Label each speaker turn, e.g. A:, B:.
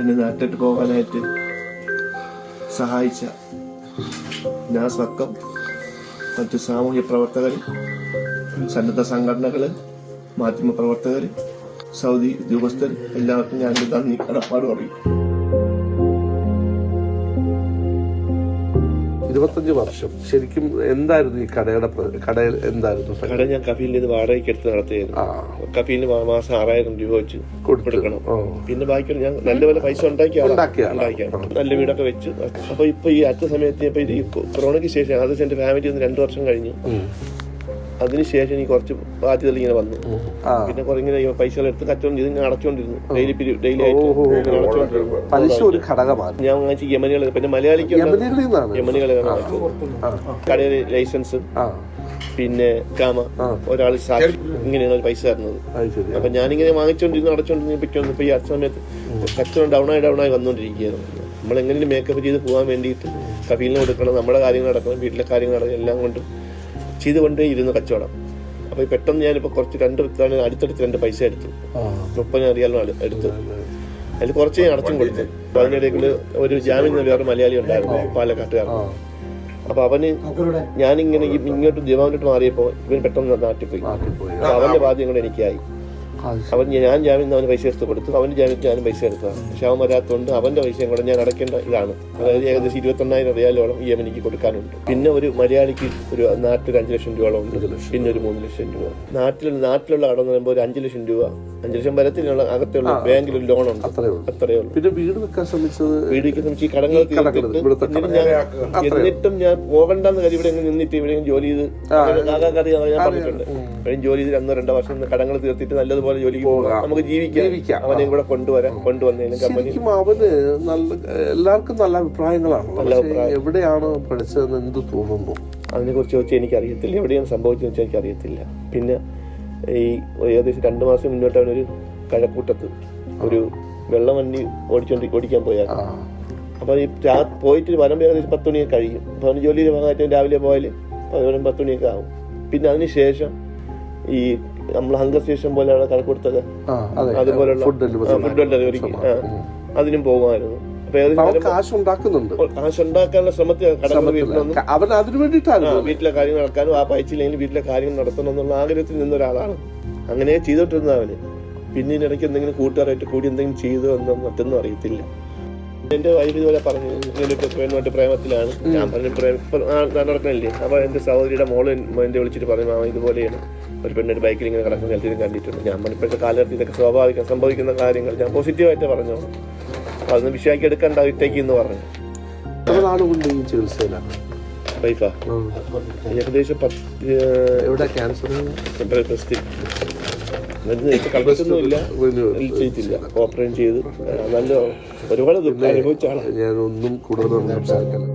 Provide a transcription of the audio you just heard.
A: എന്നെ നാട്ടിട്ട് പോകാനായിട്ട് സഹായിച്ച നാസ് വക്കം മറ്റു സാമൂഹ്യ പ്രവർത്തകർ സന്നദ്ധ സംഘടനകൾ മാധ്യമ പ്രവർത്തകർ സൗദി ഉദ്യോഗസ്ഥർ എല്ലാവർക്കും ഞാൻ നന്ദി കടപ്പാട് പറയും
B: ഇരുപത്തഞ്ച് വർഷം. ശരിക്കും എന്തായിരുന്നു ഈ കടയുടെ കടയിൽ എന്തായിരുന്നു?
A: കട ഞാൻ കഫീലിൽ നിന്ന് വാടകയ്ക്ക് എടുത്ത് നടത്തിയായിരുന്നു കഫീലിന് മാസം ആറായിരം രൂപ വെച്ച്. കൊടുക്കണം. പിന്നെ ബാക്കി ഞാൻ നല്ല പോലെ പൈസ ആളാ. നല്ല വീടൊക്കെ വെച്ച്. അപ്പൊ ഇപ്പൊ ഈ അടുത്ത സമയത്ത് ഇപ്പൊ ഈ കൊറോണയ്ക്ക് ശേഷം അത് എന്റെ ഫാമിലി ഒന്ന് രണ്ടു വർഷം കഴിഞ്ഞു. അതിനുശേഷം എനിക്ക് കുറച്ച് ബാധ്യതകൾ ഇങ്ങനെ വന്നു. പിന്നെ കുറെ ഇങ്ങനെ പൈസ പൈസകൾ എടുത്ത് കച്ചവടം ചെയ്ത് അടച്ചോണ്ടിരുന്നു. ഡെയിലി ഡെയിലി ആയിട്ട്
B: പലിശ ഒരു ഘടകമാണ്.
A: ഞാൻ വാങ്ങിച്ച യമനികൾ പിന്നെ മലയാളിക്ക്
B: യമനികൾ
A: കടയിൽ ലൈസൻസ് പിന്നെ കാമ ഒരാൾ സാക്ഷി ഇങ്ങനെയാണ് ഒരു പൈസ തരുന്നത്. അപ്പൊ ഞാനിങ്ങനെ വാങ്ങിച്ചോണ്ടിരുന്നു അടച്ചോണ്ടിരുന്നു പറ്റുന്നു ഇപ്പൊ ഈ അടുത്ത സമയത്ത് കച്ചവടം ഡൗൺ ആയി ഡൗൺ ആയി വന്നുകൊണ്ടിരിക്കുകയാണ് നമ്മൾ എങ്ങനെയും മേക്കപ്പ് ചെയ്ത് പോകാൻ വേണ്ടിയിട്ട് കഫീലിന് കൊടുക്കണം. നമ്മുടെ കാര്യങ്ങൾ നടക്കണം വീട്ടിലെ കാര്യങ്ങൾ നടക്കണം എല്ലാം കൊണ്ടും ചെയ്തുകൊണ്ടേ ഇരുന്ന കച്ചവടം. അപ്പൊ പെട്ടെന്ന് ഞാനിപ്പോ കുറച്ച് രണ്ട് അടുത്തടുത്ത് രണ്ട് പൈസ എടുത്തു. മുപ്പതിന് അറിയാലോ എടുത്തു. അതിൽ കുറച്ച് ഞാൻ അടച്ചും കൊടുത്തു. അപ്പൊ അതിനിടയിൽ ഒരു ജാമ്യം വേറെ മലയാളി ഉണ്ടായിരുന്നു പാലക്കാട്ടുകാരൻ. അപ്പൊ അവന് ഞാനിങ്ങനെ ഇങ്ങോട്ട് ദിവാനോട്ട് മാറിയപ്പോ ഇവൻ പെട്ടെന്ന് നാട്ടിൽ പോയി അവന്റെ ബാധ്യം കൂടെ എനിക്കായി. അവൻ ഞാൻ ജാമ്യം അവന് പൈസ എടുത്ത് കൊടുത്തു അവന്റെ ജാമ്യം ഞാനും പൈസ എടുത്തതാണ് പക്ഷെ അവൻ വരാത്തതുകൊണ്ട് അവന്റെ പൈസയും കൂടെ ഞാൻ അടക്കേണ്ട ഇതാണ്. അതായത് ഏകദേശം ഇരുപത്തൊണ്ണായിരം റിയാലോളം ഈ എനിക്ക് കൊടുക്കാനുണ്ട്. പിന്നെ ഒരു മലയാളിക്ക് ഒരു നാട്ടിൽ അഞ്ച് ലക്ഷം രൂപയോളം ഉണ്ട്. പിന്നെ ഒരു മൂന്ന് ലക്ഷം രൂപ. നാട്ടിൽ നാട്ടിലുള്ള കടം എന്ന് പറയുമ്പോൾ ഒരു അഞ്ച് ലക്ഷം രൂപ അഞ്ച് ലക്ഷം വരത്തിലുള്ള അകത്തുള്ള ബാങ്കിൽ ഒരു ലോൺ ഉണ്ട് അത്രയേ ഉള്ളൂ.
B: പിന്നെ വീട് വെക്കാൻ ശ്രമിച്ചത്
A: വീട് വെക്കാൻ ഈ കടങ്ങൾ എന്നിട്ട് ഞാൻ പോകണ്ടെന്ന് കരുതി ഇവിടെ നിന്നിട്ട് ഇവിടെ ജോലി ചെയ്ത് ഞാൻ പറഞ്ഞിട്ടുണ്ട്. ജോലി ചെയ്ത് രണ്ടോ രണ്ടോ വർഷം കടങ്ങൾ തീർത്തിട്ട് നല്ലതുപോലെ ജോലിക്ക് പോകാം. നമുക്ക് ജീവിക്കാം. അവനെയും കൂടെ കൊണ്ടുവരാം കൊണ്ടുവന്നതിനും കമ്പനി
B: അവന് നല്ല എല്ലാവർക്കും നല്ല അഭിപ്രായങ്ങളാണ്. എവിടെയാണ് പഠിച്ചതെന്ന് എന്ത് തോന്നുന്നു?
A: അതിനെ കുറിച്ച് എനിക്ക് എനിക്കറിയത്തില്ല. എവിടെയാണ് സംഭവിച്ചതെന്ന് വെച്ചാൽ എനിക്കറിയത്തില്ല. പിന്നെ ഈ ഏകദേശം രണ്ട് മാസം മുന്നോട്ട് അവനൊരു കഴക്കൂട്ടത്ത് ഒരു വെള്ളം വണ്ടി ഓടിച്ചോണ്ട് ഓടിക്കാൻ പോയാൽ
B: ആ.
A: അപ്പൊ ഈ പോയിട്ട് വരുമ്പോൾ ഏകദേശം പത്ത് മണിയൊക്കെ കഴിയും. അപ്പൊ അവന് ജോലിയുടെ ഭാഗമായിട്ട് രാവിലെ പോയാൽ പതിനൊന്നും പത്ത് മണിയൊക്കെ ആവും. പിന്നെ അതിന് ശേഷം ഈ നമ്മൾ ഹങ്കർ സ്റ്റേഷൻ പോലെയുള്ള കടക്കൊടുത്തൊക്കെ
B: ആ അതെ.
A: അതുപോലുള്ള
B: ഫുഡ് ഡെലിവറി.
A: ഫുഡ് ഡെലിവറിക്ക് അതിനും പോകുമായിരുന്നു. അപ്പൊ ഏകദേശം
B: അവൻ
A: നേരം
B: കാശ് ഉണ്ടാക്കുന്നുണ്ട്
A: കാശ് ഉണ്ടാക്കാനുള്ള ശ്രമത്തിൽ
B: അവർ അതിനു വേണ്ടിയിട്ടാണ്
A: വീട്ടിലെ കാര്യങ്ങൾ നടക്കാനും ആ പയച്ചില്ലെങ്കിൽ വീട്ടിലെ കാര്യങ്ങൾ നടത്തണം എന്നുള്ള ആഗ്രഹത്തിൽ നിന്ന ഒരാളാണ്. അങ്ങനെ ചെയ്തോണ്ടിരുന്ന അവന്. പിന്നീട് ഇടയ്ക്ക് എന്തെങ്കിലും കൂട്ടുകാരായിട്ട് കൂടി എന്തെങ്കിലും ചെയ്തു എന്നോ മറ്റൊന്നും അറിയത്തില്ല. എന്റെ വൈഫ് ഇതുപോലെ പറഞ്ഞു ഇപ്പൊ പെണ്ണുമായിട്ട് പ്രേമത്തിലാണ്. ഞാൻ പറഞ്ഞു നടക്കണില്ലേ അപ്പൊ എന്റെ സഹോദരിയുടെ മോൾ എന്റെ വിളിച്ചിട്ട് പറഞ്ഞു മാമ ഇതുപോലെയാണ്. ഒരു പെണ്ണൊരു ബൈക്കിൽ ഇങ്ങനെ കിടക്കുന്ന നിലത്തിലും കണ്ടിട്ടുണ്ട്. ഞാൻ പറഞ്ഞു, ഇപ്പോഴത്തെ കാലഘട്ടത്തിൽ ഇതൊക്കെ സ്വാഭാവികം സംഭവിക്കുന്ന കാര്യങ്ങൾ. ഞാൻ പോസിറ്റീവായിട്ട് പറഞ്ഞു അപ്പൊ അതൊന്നും വിഷയമാക്കി എടുക്കണ്ട ഇട്ടേക്ക് എന്ന് പറഞ്ഞു.
B: നാളുകൊണ്ട് ഈ ചികിത്സയിലാണ്
A: വൈഫാ. ഏകദേശം പത്ത്
B: എവിടെ? ക്യാൻസർ
A: ഇപ്പൊ കളിച്ചൊന്നുമില്ല ചെയ്തില്ല ഓപ്പറേറ്റ് ചെയ്ത്. നല്ല ഒരുപാട് ദുഃഖം അനുഭവിച്ചാണ്
B: ഞാൻ ഒന്നും കൂടുതലൊന്നും സംസാരിക്കില്ല.